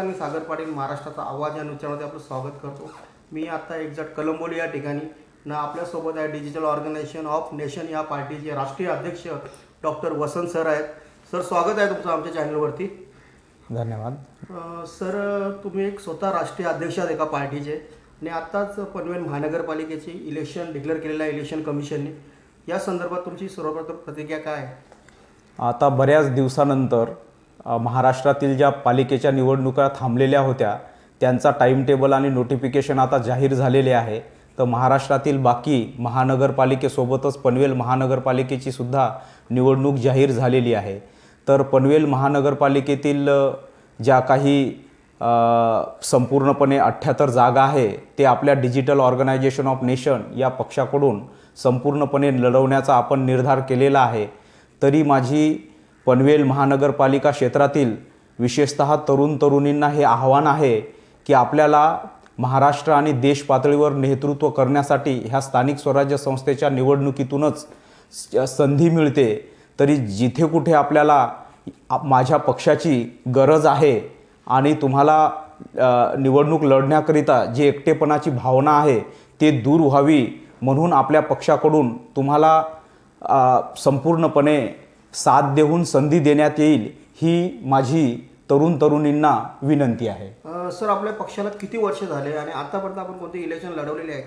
मी सागर पाटील महाराष्ट्राचा आवाज या न्यूजमध्ये आपलं स्वागत करतो. मी आता एक्झॅक्ट कलंबोली या ठिकाणी. ना आपल्यासोबत आहे डिजिटल ऑर्गनायझेशन ऑफ नेशन या पार्टीचे राष्ट्रीय अध्यक्ष डॉक्टर वसंत सर आहेत. सर स्वागत आहे तुमचं आमच्या चॅनलवरती. धन्यवाद. सर तुम्ही एक स्वतः राष्ट्रीय अध्यक्ष आहात एका पार्टीचे. आणि आत्ताच पनवेल महानगरपालिकेची इलेक्शन डिक्लेअर केलेलं आहे इलेक्शन कमिशनने या संदर्भात तुमची सर्वप्रथम प्रतिक्रिया काय आहे? आता बऱ्याच दिवसानंतर महाराष्ट्रातील ज्या पालिकेच्या निवडणुका थांबलेल्या होत्या त्यांचा टाईम टेबल आणि नोटिफिकेशन आता जाहीर झालेले आहे. तर महाराष्ट्रातील बाकी महानगरपालिकेसोबतच पनवेल महानगरपालिकेची सुद्धा निवडणूक जाहीर झालेली आहे. तर पनवेल महानगरपालिकेतील ज्या काही संपूर्णपणे अठ्ठ्याहत्तर जागा आहे ते आपल्या डिजिटल ऑर्गनायझेशन ऑफ नेशन या पक्षाकडून संपूर्णपणे लढवण्याचा आपण निर्धार केलेला आहे. तरी माझी पनवेल महानगरपालिका क्षेत्रातील विशेषतः तरुण तरुणींना हे आव्हान आहे की आपल्याला महाराष्ट्र आणि देश पातळीवर नेतृत्व करण्यासाठी ह्या स्थानिक स्वराज्य संस्थेच्या निवडणुकीतूनच स- संधी मिळते. तरी जिथे कुठे आपल्याला माझ्या पक्षाची गरज आहे आणि तुम्हाला निवडणूक लढण्याकरिता जी एकटेपणाची भावना आहे ते दूर व्हावी म्हणून आपल्या पक्षाकडून तुम्हाला संपूर्णपणे साथ देऊन संधी देण्यात येईल ही माझी तरुण तरुणींना विनंती आहे. सर आपल्या पक्षाला किती वर्ष झाले आणि आतापर्यंत आपण कोणते इलेक्शन लढवलेले आहे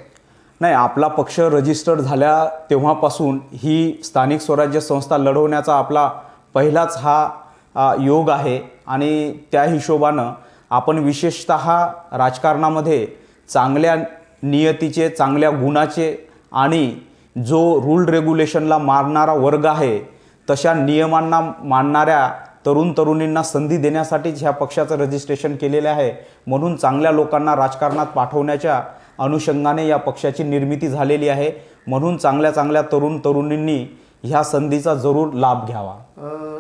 नाही आपला पक्ष रजिस्टर्ड झाल्या तेव्हापासून ही स्थानिक स्वराज्य संस्था लढवण्याचा आपला पहिलाच हा योग आहे आणि त्या हिशोबानं आपण विशेषत राजकारणामध्ये चांगल्या नियतीचे चांगल्या गुणाचे आणि जो रूल रेग्युलेशनला मारणारा वर्ग आहे तशा नियमांना मानणाऱ्या तरुण तरुणींना संधी देण्यासाठीच ह्या पक्षाचं रजिस्ट्रेशन केलेलं आहे. म्हणून चांगल्या लोकांना राजकारणात पाठवण्याच्या अनुषंगाने या पक्षाची निर्मिती झालेली आहे. म्हणून चांगल्या चांगल्या तरुण तरुणींनी ह्या संधीचा जरूर लाभ घ्यावा.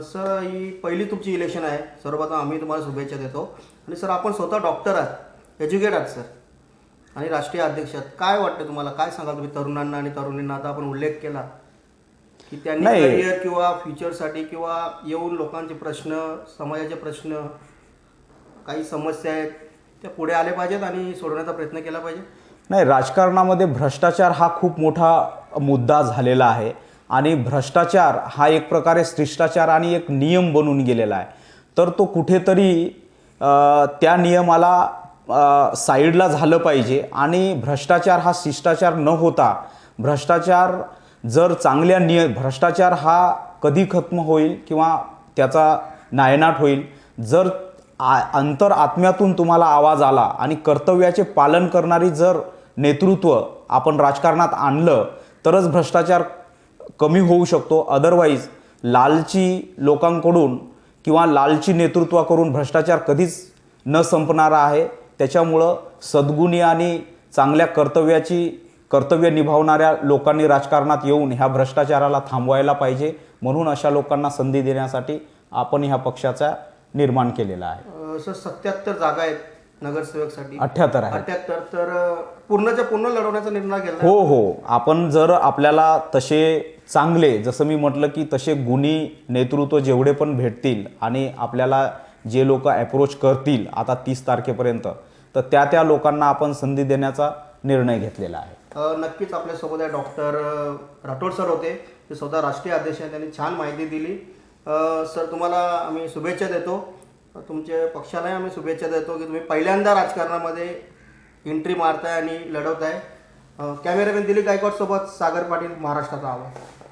सर ही पहिली तुमची इलेक्शन आहे. सर्वप्रथम आम्ही तुम्हाला शुभेच्छा देतो. आणि सर आपण स्वतः डॉक्टर आहात. एज्युकेट आहात सर. आणि राष्ट्रीय अध्यक्ष आहात. काय वाटतं तुम्हाला? काय सांगाल तुम्ही तरुणांना आणि तरुणींना? आता आपण उल्लेख केला. की त्यांनी नाही. करिअर किंवा फ्युचरसाठी किंवा येऊन लोकांचे प्रश्न समाजाचे प्रश्न काही समस्या आहेत त्या पुढे आले पाहिजेत आणि सोडवण्याचा प्रयत्न केला पाहिजे. नाही राजकारणामध्ये भ्रष्टाचार हा खूप मोठा मुद्दा झालेला आहे. आणि भ्रष्टाचार हा एक प्रकारे शिष्टाचार आणि एक नियम बनून गेलेला आहे. तर तो कुठेतरी अ, त्या नियमाला अ, साईडला झालं पाहिजे. आणि भ्रष्टाचार हा शिष्टाचार न होता भ्रष्टाचार जर चांगल्या निय भ्रष्टाचार हा कधी खत्म होईल किंवा त्याचा नायनाट होईल जर आ अंतर आत्म्यातून तुम्हाला आवाज आला आणि कर्तव्याचे पालन करणारी जर नेतृत्व आपण राजकारणात आणलं तरच भ्रष्टाचार कमी होऊ शकतो. अदरवाईज लालची लोकांकडून किंवा लालची नेतृत्व करून भ्रष्टाचार कधीच न संपणारा आहे. त्याच्यामुळं सद्गुणी आणि चांगल्या कर्तव्याची कर्तव्य निभावणाऱ्या लोकांनी राजकारणात येऊन ह्या भ्रष्टाचाराला थांबवायला पाहिजे म्हणून अशा लोकांना संधी देण्यासाठी आपण ह्या पक्षाचा निर्माण केलेला आहे. सर सत्याहत्तर जागा आहेत नगरसेवकसाठी. अठ्ठ्याहत्तर आहे अठ्याहत्तर तर पूर्णच्या पूर्ण लढवण्याचा निर्णय घेतला हो हो. आपण जर आपल्याला तसे चांगले जसं मी म्हटलं की तसे गुणी नेतृत्व जेवढे पण भेटतील आणि आपल्याला जे लोक अप्रोच करतील आता तीस तारखेपर्यंत तर त्या त्या लोकांना आपण संधी देण्याचा निर्णय घेतलेला आहे. नक्कीच आपल्यासोबत आहे डॉक्टर राठोड सर होते. ते स्वतः राष्ट्रीय अध्यक्ष आहेत. त्यांनी छान माहिती दिली. सर तुम्हाला आम्ही शुभेच्छा देतो. तुमच्या पक्षालाही आम्ही शुभेच्छा देतो की तुम्ही पहिल्यांदा राजकारणामध्ये एंट्री मारताय आणि लढवताय. कॅमेरामॅन दिलीप गायकवाडसोबत सागर पाटील महाराष्ट्राचा आवाज.